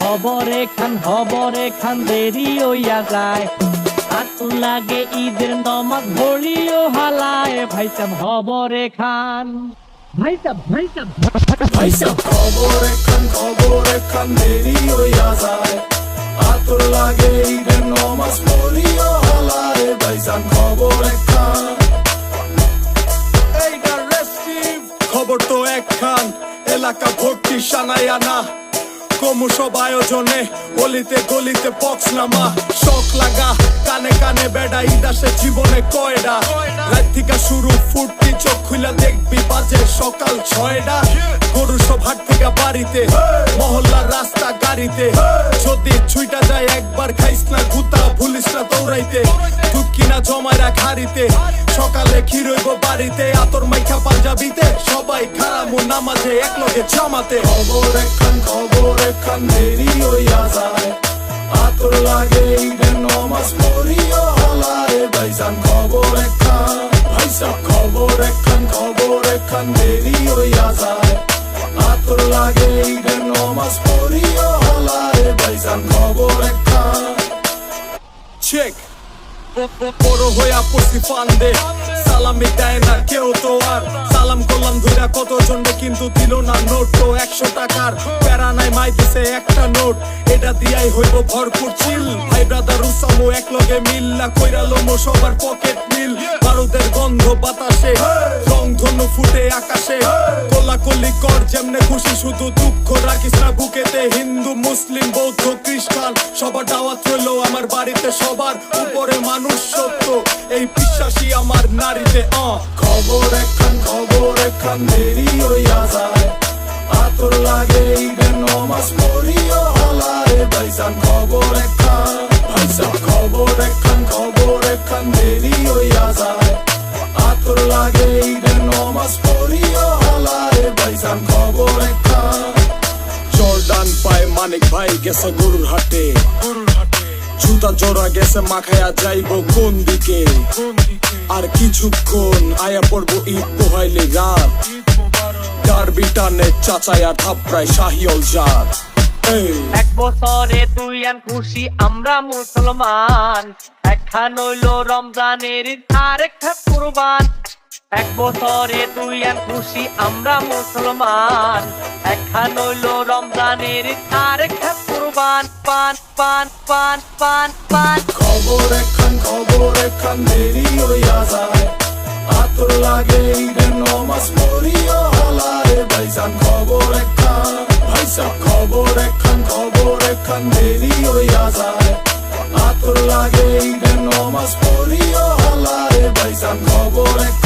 খবরে খান খবরে খান দেরি হইয়া যায়। আতুল লাগে ঈদের নমাজ ঘড়িও হালায় ভাই সাহেব খবরে খান ভাই সাহেব ভাই সাহেব খবরে খান খবরে খান দেরি হইয়া যায়। আতর লাগে ঈদের নমাজ পড়িও হালায় ভাইজান খবরে খান খবর তো একখান এলাকা ভর্তি সানাইয়া না ক্রমশ আয়োজনে গলিতে গলিতে পক্স নামা, শখ লাগা, কানে কানে বেড়া ইদাসে জীবনে কয়ডা রাত থেকে শুরু ফুটতি চোখ খুলে দেখবি বাজে সকাল ছয়টা। গরু সব হাট থেকে বাড়িতে মহল্লার রাস্তা গাড়িতে। যদি ছুইটা যায় একবার খাইস না, গুতা ভুলিস না দৌড়াইতে। কিনা জমায় রাখ হাড়িতে। সকালে কি ক্ষীরইব বাড়িতে, আতর মাইখা পাঞ্জাবিতে। সবাই খারামু নামাজে এক লগে জামাতে। খবর একখান খবর একখান, দেরি হইয়া যায়। আতর লাগে ঈদের নমাজ পড়িও হলায় ভাইজান, খবর একখান ভাইসা খবর একখান খবর একখান, দেরি হইয়া যায়। আতর লাগে ঈদের নমাজ পড়িও বড় হইয়া পড়ছি ফান্দে। সালামি দেয় না কেউ তো আর। সালাম করলাম ধুইরা কত জনকে কিন্তু দিল না নোট। তো একশো টাকার প্যারা নাই, মাই দিছে একটা নোট। এটা দিয়াই হইব ভরপুর চিল। ভাই ব্রাদার উসামো এক লগে মিল না কইরা লোমো সবার পকেট মিল বারুদের গন্ধ বাতাসে, রং ধনু ফুটে আকাশে। কোলাকুলি কর যেমনে খুশি, শুধু দুঃখ রাখিস না বুকেতে। হিন্দু, মুসলিম, বৌদ্ধ, খ্রিস্টান, সবার দাওয়াত হইল আমার বাড়িতে, সবার উপরে মানুষ সত্য এই বিশ্বাসী আমার নারীতে খবর একখান খবর একখান দেরি আতর লাগে নমাজ পড়িও খবর একখান খবর একখান মানিক ভাই গেছে গরুর হাটে। জুতা জোড়া গেছে মাখায়া যাইব কোন দিকে? আর কিছুক্ষণ আয়া পড়ব ঈদ পোহাইলে রাত। ডারবি টানে চাচায়া থাপড়ায় শাহিওল জাত। এক বছরে তুই আন খুশি আমরা মুসলমান। একখান হইল রমজানের ঈদ, আর একটা কুরবান। এক বছরে তুই এক খুশি, আমরা মুসলমান। একখান হইল রমজানের তার একখান কুরবান। পান পান পান পান পান। খবর একখান খবর একখান দেরি হইয়া যায় আতর লাগে ঈদের নমাজ পড়িও হালারে ভাইজান, খবর একখান ভাইসাব, খবর একখান খবর একখান দেরি হইয়া যায় আতর লাগে ঈদের নমাজ পড়িও হালারে ভাইজান, খবর একখান